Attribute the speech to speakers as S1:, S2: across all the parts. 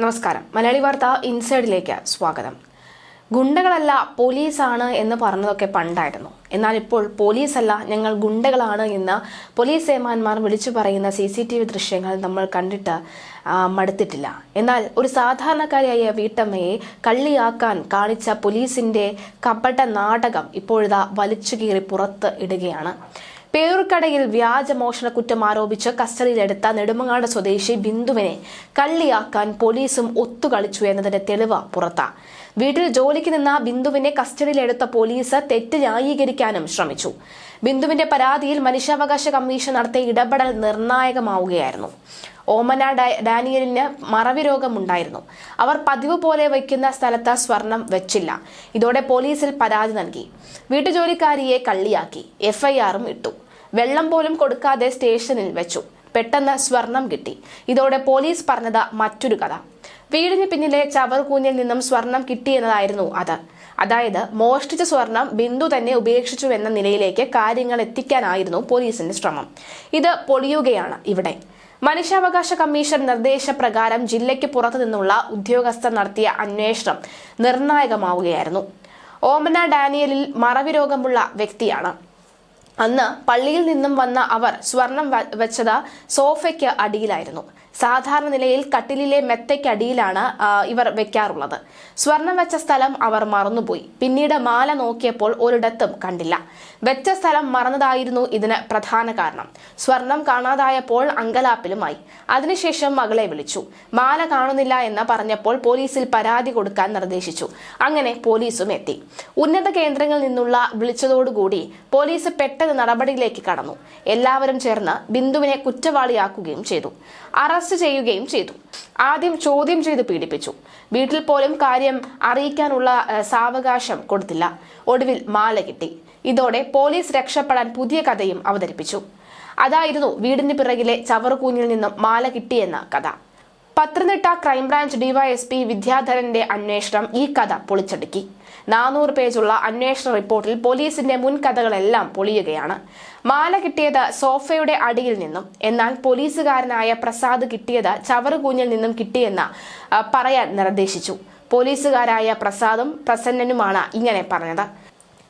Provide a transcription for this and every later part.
S1: നമസ്കാരം. മലയാളി വാർത്ത ഇൻസൈഡിലേക്ക് സ്വാഗതം. ഗുണ്ടകളല്ല പോലീസാണ് എന്ന് പറഞ്ഞതൊക്കെ പണ്ടായിരുന്നു. എന്നാൽ ഇപ്പോൾ പോലീസല്ല ഞങ്ങൾ ഗുണ്ടകളാണ് എന്ന് പോലീസ് സേമാന്മാർ വിളിച്ചു പറയുന്ന സി സി ടി വി ദൃശ്യങ്ങൾ നമ്മൾ കണ്ടിട്ട് മടുത്തിട്ടില്ല. എന്നാൽ ഒരു സാധാരണക്കാരിയായ വീട്ടമ്മയെ കള്ളിയാക്കാൻ കാണിച്ച പോലീസിന്റെ കപട നാടകം ഇപ്പോഴിതാ വലിച്ചു കീറി പുറത്ത് ഇടുകയാണ്. പേരൂർക്കടയിൽ വ്യാജ മോഷണ കുറ്റം ആരോപിച്ച് കസ്റ്റഡിയിലെടുത്ത നെടുമങ്ങാട് സ്വദേശി ബിന്ദുവിനെ കള്ളിയാക്കാൻ പോലീസും ഒത്തുകളിച്ചു എന്നതിന്റെ തെളിവ് പുറത്താ. വീട്ടിൽ ജോലിക്ക് നിന്ന ബിന്ദുവിനെ കസ്റ്റഡിയിലെടുത്ത പോലീസ് തെറ്റ് ന്യായീകരിക്കാനും ശ്രമിച്ചു. ബിന്ദുവിന്റെ പരാതിയിൽ മനുഷ്യാവകാശ കമ്മീഷൻ നടത്തിയ ഇടപെടൽ നിർണായകമാവുകയായിരുന്നു. ഓമന ഡാനിയലിന് മറവി രോഗമുണ്ടായിരുന്നു. അവർ പതിവ് പോലെ വയ്ക്കുന്ന സ്ഥലത്ത് സ്വർണം വെച്ചില്ല. ഇതോടെ പോലീസിൽ പരാതി നൽകി. വീട്ടുജോലിക്കാരിയെ കള്ളിയാക്കി. എഫ്ഐആറും ഇട്ടു. വെള്ളം പോലും കൊടുക്കാതെ സ്റ്റേഷനിൽ വെച്ചു. പെട്ടെന്ന് സ്വർണം കിട്ടി. ഇതോടെ പോലീസ് പറഞ്ഞത് മറ്റൊരു കഥ. വീടിന് പിന്നിലെ ചവറുകൂഞ്ഞിൽ നിന്നും സ്വർണം കിട്ടിയെന്നതായിരുന്നു അത്. അതായത് മോഷ്ടിച്ച സ്വർണം ബിന്ദു തന്നെ ഉപേക്ഷിച്ചു എന്ന നിലയിലേക്ക് കാര്യങ്ങൾ എത്തിക്കാനായിരുന്നു പോലീസിന്റെ ശ്രമം. ഇത് പൊളിയുകയാണ് ഇവിടെ. മനുഷ്യാവകാശ കമ്മീഷൻ നിർദ്ദേശപ്രകാരം ജില്ലയ്ക്ക് പുറത്തു നിന്നുള്ള ഉദ്യോഗസ്ഥർ നടത്തിയ അന്വേഷണം നിർണായകമാവുകയായിരുന്നു. ഓമന ഡാനിയലിൽ മറവി രോഗമുള്ള വ്യക്തിയാണ്. അന്ന് പള്ളിയിൽ നിന്നും വന്ന അവർ സ്വർണം വെച്ചത് സോഫയ്ക്ക് അടിയിലായിരുന്നു. സാധാരണ നിലയിൽ കട്ടിലിലെ മെത്തയ്ക്കടിയിലാണ് ഇവർ വെക്കാറുള്ളത്. സ്വർണം വെച്ച സ്ഥലം അവർ മറന്നുപോയി. പിന്നീട് മാല നോക്കിയപ്പോൾ ഒരിടത്തും കണ്ടില്ല. വെച്ച സ്ഥലം മറന്നതായിരുന്നു ഇതിന് പ്രധാന കാരണം. സ്വർണം കാണാതായപ്പോൾ അങ്കലാപ്പിലുമായി. അതിനുശേഷം മകളെ വിളിച്ചു. മാല കാണുന്നില്ല എന്ന് പറഞ്ഞപ്പോൾ പോലീസിൽ പരാതി കൊടുക്കാൻ നിർദ്ദേശിച്ചു. അങ്ങനെ പോലീസും എത്തി. ഉന്നത കേന്ദ്രങ്ങളിൽ നിന്നുള്ള വിളിച്ചതോടുകൂടി പോലീസ് പെട്ടെന്ന് നടപടിയിലേക്ക് കടന്നു. എല്ലാവരും ചേർന്ന് ബിന്ദുവിനെ കുറ്റവാളിയാക്കുകയും ചെയ്തു. ചെയ്യുകയും ചെയ്തു. ആദ്യം ചോദ്യം ചെയ്ത് പീഡിപ്പിച്ചു. വീട്ടിൽ പോലും കാര്യം അറിയിക്കാനുള്ള സാവകാശം കൊടുത്തില്ല. ഒടുവിൽ മാല കിട്ടി. ഇതോടെ പോലീസ് രക്ഷപ്പെടാൻ പുതിയ കഥയും അവതരിപ്പിച്ചു. അതായിരുന്നു വീടിന് പിറകിലെ ചവറുകൂഞ്ഞിൽ നിന്നും മാല കിട്ടിയെന്ന കഥ. പത്തനംതിട്ട ക്രൈംബ്രാഞ്ച് ഡിവൈഎസ്പി വിദ്യാധരന്റെ അന്വേഷണം ഈ കഥ പൊളിച്ചടുക്കി. നാനൂറ് പേജുള്ള അന്വേഷണ റിപ്പോർട്ടിൽ പോലീസിന്റെ മുൻകഥകളെല്ലാം പൊളിയുകയാണ്. മാല കിട്ടിയത് സോഫയുടെ അടിയിൽ നിന്നും. എന്നാൽ പോലീസുകാരനായ പ്രസാദ് കിട്ടിയത് ചവറുകൂഞ്ഞിൽ നിന്നും കിട്ടിയെന്ന് പറയാൻ നിർദ്ദേശിച്ചു. പോലീസുകാരായ പ്രസാദും പ്രസന്നനുമാണ് ഇങ്ങനെ പറഞ്ഞത്.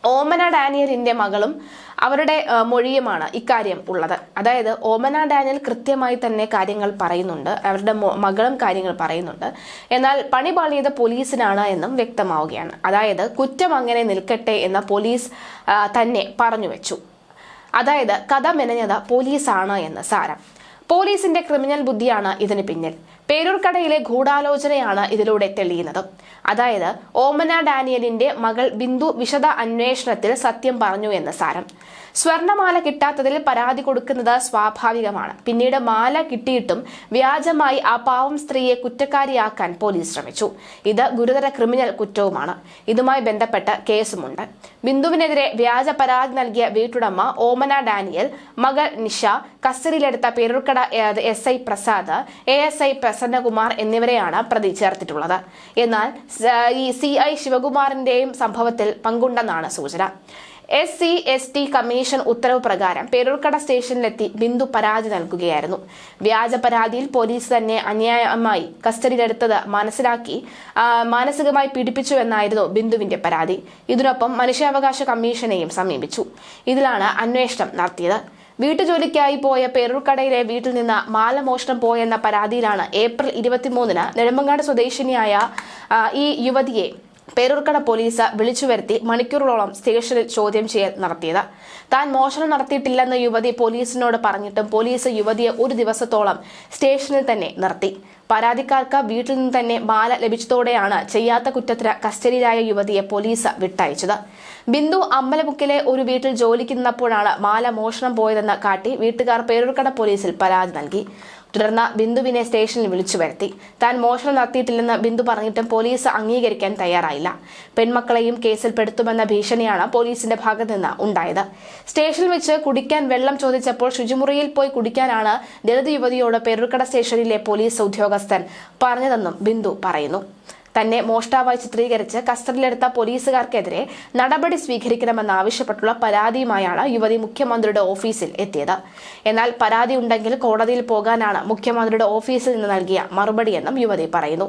S1: ഓമന ഡാനിയലിന്റെ മകളും അവരുടെ മൊഴിയുമാണ് ഇക്കാര്യം ഉള്ളത്. അതായത് ഓമന ഡാനിയൽ കൃത്യമായി തന്നെ കാര്യങ്ങൾ പറയുന്നുണ്ട്. അവരുടെ മകളും കാര്യങ്ങൾ പറയുന്നുണ്ട്. എന്നാൽ പണി പാളിയത് പോലീസിനാണ് എന്നും വ്യക്തമാവുകയാണ്. അതായത് കുറ്റം അങ്ങനെ നിൽക്കട്ടെ എന്ന് പോലീസ് തന്നെ പറഞ്ഞു വെച്ചു. അതായത് കഥ മെനഞ്ഞത് പോലീസാണ് എന്ന് സാരം. പോലീസിന്റെ ക്രിമിനൽ ബുദ്ധിയാണ് ഇതിന് പിന്നിൽ. പേരൂർക്കടയിലെ ഗൂഢാലോചനയാണ് ഇതിലൂടെ തെളിയുന്നത്. അതായത് ഓമന ഡാനിയലിന്റെ മകൾ ബിന്ദു വിശദ അന്വേഷണത്തിൽ സത്യം പറഞ്ഞു എന്ന് സാരം. സ്വർണമാല കിട്ടാത്തതിൽ പരാതി കൊടുക്കുന്നത് സ്വാഭാവികമാണ്. പിന്നീട് മാല കിട്ടിയിട്ടും വ്യാജമായി ആ പാവം സ്ത്രീയെ കുറ്റക്കാരിയാക്കാൻ പോലീസ് ശ്രമിച്ചു. ഇത് ഗുരുതര ക്രിമിനൽ കുറ്റവുമാണ്. ഇതുമായി ബന്ധപ്പെട്ട് കേസുമുണ്ട്. ബിന്ദുവിനെതിരെ വ്യാജ പരാതി നൽകിയ വീട്ടുടമ ഓമന ഡാനിയൽ മകൾ നിഷ കസ്റ്റഡിയിലെടുത്ത Peroorkada S I Prasad A S I Prasannakumar എന്നിവരെയാണ് പ്രതി ചേർത്തിട്ടുള്ളത്. എന്നാൽ ഈ സി ഐ ശിവകുമാറിന്റെയും സംഭവത്തിൽ പങ്കുണ്ടെന്നാണ് സൂചന. S C S T commission ഉത്തരവ് പ്രകാരം പേരൂർക്കട സ്റ്റേഷനിലെത്തി ബിന്ദു പരാതി നൽകുകയായിരുന്നു. വ്യാജ പരാതിയിൽ പോലീസ് തന്നെ അന്യായമായി കസ്റ്റഡിയിലെടുത്തത് മനസ്സിലാക്കി മാനസികമായി പീഡിപ്പിച്ചു എന്നായിരുന്നു ബിന്ദുവിന്റെ പരാതി. ഇതിനൊപ്പം മനുഷ്യാവകാശ കമ്മീഷനെയും സമീപിച്ചു. ഇതിലാണ് അന്വേഷണം നടത്തിയത്. വീട്ടുജോലിക്കായി പോയ പേരൂർക്കടയിലെ വീട്ടിൽ നിന്ന് മാലമോഷണം പോയെന്ന പരാതിയിലാണ് ഏപ്രിൽ ഇരുപത്തിമൂന്നിന് നെടുമങ്ങാട് സ്വദേശിനിയായ ഈ യുവതിയെ പേരൂർക്കട പോലീസ് വിളിച്ചു വരുത്തി മണിക്കൂറുകളോളം സ്റ്റേഷനിൽ ചോദ്യം ചെയ്യൽ നടത്തിയത്. താൻ മോഷണം നടത്തിയിട്ടില്ലെന്ന് യുവതി പോലീസിനോട് പറഞ്ഞിട്ടും പോലീസ് യുവതിയെ ഒരു ദിവസത്തോളം സ്റ്റേഷനിൽ തന്നെ നിർത്തി. പരാതിക്കാർക്ക് വീട്ടിൽ നിന്ന് തന്നെ ബാല ലഭിച്ചതോടെയാണ് ചെയ്യാത്ത കുറ്റത്തിന് കസ്റ്റഡിയിലായ യുവതിയെ പോലീസ് വിട്ടയച്ചത്. ബിന്ദു അമ്പലമുക്കിലെ ഒരു വീട്ടിൽ ജോലിക്കുന്നപ്പോഴാണ് മാല മോഷണം പോയതെന്ന് കാട്ടി വീട്ടുകാർ പേരൂർക്കട പോലീസിൽ പരാതി നൽകി. തുടർന്ന് ബിന്ദുവിനെ സ്റ്റേഷനിൽ വിളിച്ചു വരുത്തി. താൻ മോഷണം നടത്തിയിട്ടില്ലെന്ന് ബിന്ദു പറഞ്ഞിട്ടും പോലീസ് അംഗീകരിക്കാൻ തയ്യാറായില്ല. പെൺമക്കളെയും കേസിൽ പെടുത്തുമെന്ന ഭീഷണിയാണ് പോലീസിന്റെ ഭാഗത്തു നിന്ന് ഉണ്ടായത്. സ്റ്റേഷനിൽ വെച്ച് കുടിക്കാൻ വെള്ളം ചോദിച്ചപ്പോൾ ശുചിമുറിയിൽ പോയി കുടിക്കാനാണ് ദളിത് യുവതിയോട് പെരുക്കട സ്റ്റേഷനിലെ പോലീസ് ഉദ്യോഗസ്ഥൻ പറഞ്ഞതെന്നും ബിന്ദു പറയുന്നു. തന്നെ മോഷ്ടാവായി ചിത്രീകരിച്ച് കസ്റ്റഡിയിലെടുത്ത പോലീസുകാർക്കെതിരെ നടപടി സ്വീകരിക്കണമെന്നാവശ്യപ്പെട്ടുള്ള പരാതിയുമായാണ് യുവതി മുഖ്യമന്ത്രിയുടെ ഓഫീസിൽ എത്തിയത്. എന്നാൽ പരാതി ഉണ്ടെങ്കിൽ കോടതിയിൽ പോകാനാണ് മുഖ്യമന്ത്രിയുടെ ഓഫീസിൽ നിന്ന് നൽകിയ മറുപടിയെന്നും യുവതി പറയുന്നു.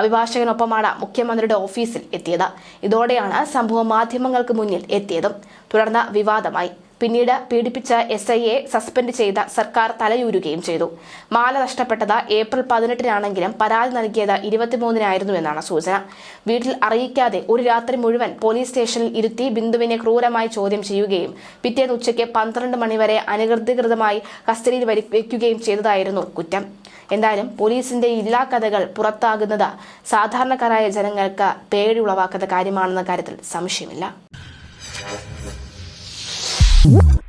S1: അഭിഭാഷകനൊപ്പമാണ് മുഖ്യമന്ത്രിയുടെ ഓഫീസിൽ എത്തിയത്. ഇതോടെയാണ് സംഭവം മാധ്യമങ്ങൾക്ക് മുന്നിൽ എത്തിയതും തുടർന്ന് വിവാദമായി. പിന്നീട് പീഡിപ്പിച്ച എസ് ഐയെ സസ്പെൻഡ് ചെയ്ത സർക്കാർ തലയൂരുകയും ചെയ്തു. മാല നഷ്ടപ്പെട്ടത് ഏപ്രിൽ പതിനെട്ടിനാണെങ്കിലും പരാതി നൽകിയത് ഇരുപത്തിമൂന്നിനായിരുന്നു എന്നാണ് സൂചന. വീട്ടിൽ അറിയിക്കാതെ ഒരു രാത്രി മുഴുവൻ പോലീസ് സ്റ്റേഷനിൽ ഇരുത്തി ബിന്ദുവിനെ ക്രൂരമായി ചോദ്യം ചെയ്യുകയും പിറ്റേന്ന് ഉച്ചയ്ക്ക് പന്ത്രണ്ട് മണിവരെ അനധികൃതമായി കസ്റ്റഡിയിൽ വയ്ക്കുകയും ചെയ്തതായിരുന്നു കുറ്റം. എന്തായാലും പോലീസിന്റെ ഇല്ലാ കഥകൾ പുറത്താകുന്നത് സാധാരണക്കാരായ ജനങ്ങൾക്ക് പേടി ഉളവാക്കുന്ന കാര്യമാണെന്ന കാര്യത്തിൽ സംശയമില്ല. Woo!